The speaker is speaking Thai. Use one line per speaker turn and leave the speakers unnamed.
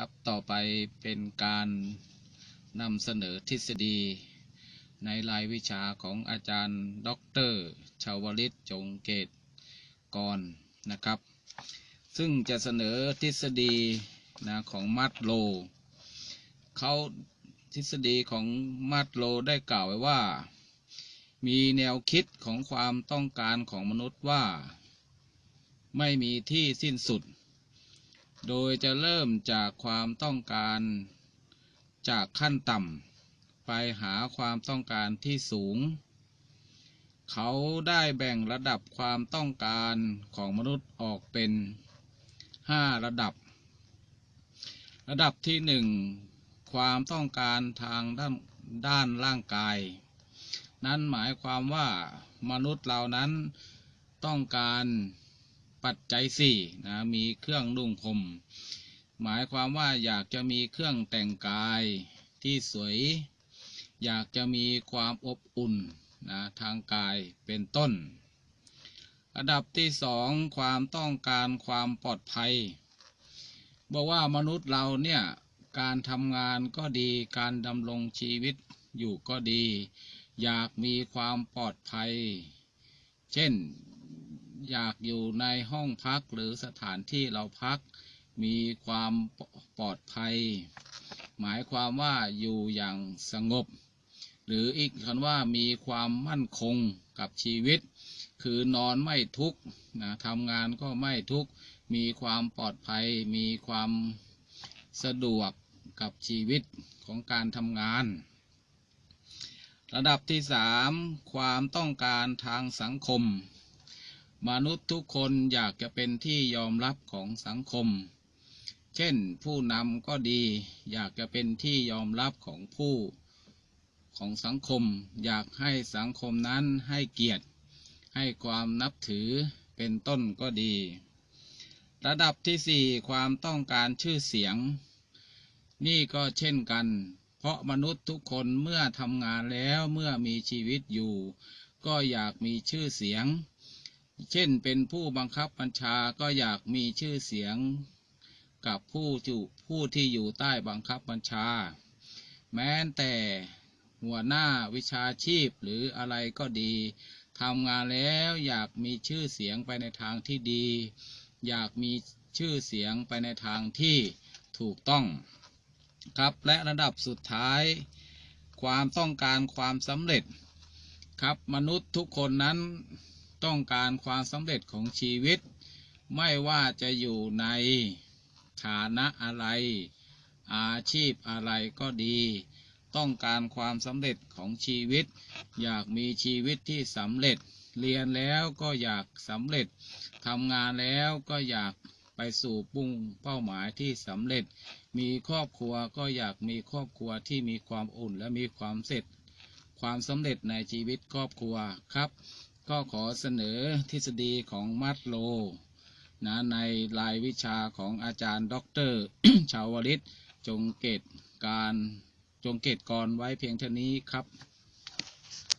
ครับต่อไปเป็นการนำเสนอทฤษฎี ในรายวิชาของอาจารย์ด็อกเตอร์ชาวลิตจงเกตกรนะครับ ซึ่งจะเสนอทฤษฎีนะของมัดโลเขาทฤษฎีของมัดโลได้กล่าวไว้ว่า มีแนวคิดของความต้องการของมนุษย์ว่า ไม่มีที่สิ้นสุด โดยจะเริ่มจากความต้องการจากขั้นต่ำไปหาความต้องการที่สูง เขาได้แบ่งระดับความต้องการของมนุษย์ออกเป็น 5 ระดับ ระดับที่หนึ่งความต้องการทางด้านด้านร่างกาย นั่นหมายความว่ามนุษย์เรานั้นต้องการ ปัจจัยสี่นะมีเครื่องนุ่งห่มหมายความว่าอยากจะมีเครื่องแต่งกายที่สวย อยากจะมีความอบอุ่นนะทางกายเป็นต้นระดับที่สองความต้องการความปลอดภัย บอกว่ามนุษย์เราเนี่ยการทำงานก็ดีการดำรงชีวิตอยู่ก็ดี อยากมีความปลอดภัย เช่น อยากอยู่ในห้องพักหรือสถานที่เราพักมีความปลอดภัย หมายความว่าอยู่อย่างสงบ หรืออีกคำว่ามีความมั่นคงกับชีวิต คือนอนไม่ทุกข์นะทำงานก็ไม่ทุกข์มีความปลอดภัย มีความสะดวกกับชีวิตของการทำงาน ระดับที่สามความต้องการทางสังคม มนุษย์ทุกคนอยากจะเป็นที่ยอมรับของสังคม เช่นผู้นำก็ดี อยากจะเป็นที่ยอมรับของผู้ของสังคม อยากให้สังคมนั้นให้เกียรติ ให้ความนับถือเป็นต้นก็ดี ระดับที่สี่ความต้องการชื่อเสียง นี่ก็เช่นกัน เพราะมนุษย์ทุกคนเมื่อทำงานแล้วเมื่อมีชีวิตอยู่ ก็อยากมีชื่อเสียง เช่นเป็นผู้บังคับบัญชาก็อยากมีชื่อเสียงกับผู้จุผู้ที่อยู่ใต้บังคับบัญชา แม้แต่หัวหน้าวิชาชีพหรืออะไรก็ดีทำงานแล้วอยากมีชื่อเสียงไปในทางที่ดี อยากมีชื่อเสียงไปในทางที่ถูกต้อง ครับและระดับสุดท้าย ความต้องการความสำเร็จ ครับมนุษย์ทุกคนนั้น ต้องการความสำเร็จของชีวิต ไม่ว่าจะอยู่ในฐานะอะไร อาชีพอะไรก็ดี ต้องการความสำเร็จของชีวิต อยากมีชีวิตที่สำเร็จ เรียนแล้วก็อยากสำเร็จทำงานแล้วก็อยากไปสู่ปุ่งเป้าหมายที่สำเร็จ มีครอบครัวก็อยากมีครอบครัวที่มีความอุ่นและมีความเสร็จ ความสำเร็จในชีวิตครอบครัวครับ ก็ขอเสนอทฤษฎีของมัตโลนะในรายวิชาของอาจารย์ด็อกเตอร์ชาวลิต จงเกตการจงเกตกรไว้เพียงเท่านี้ครับ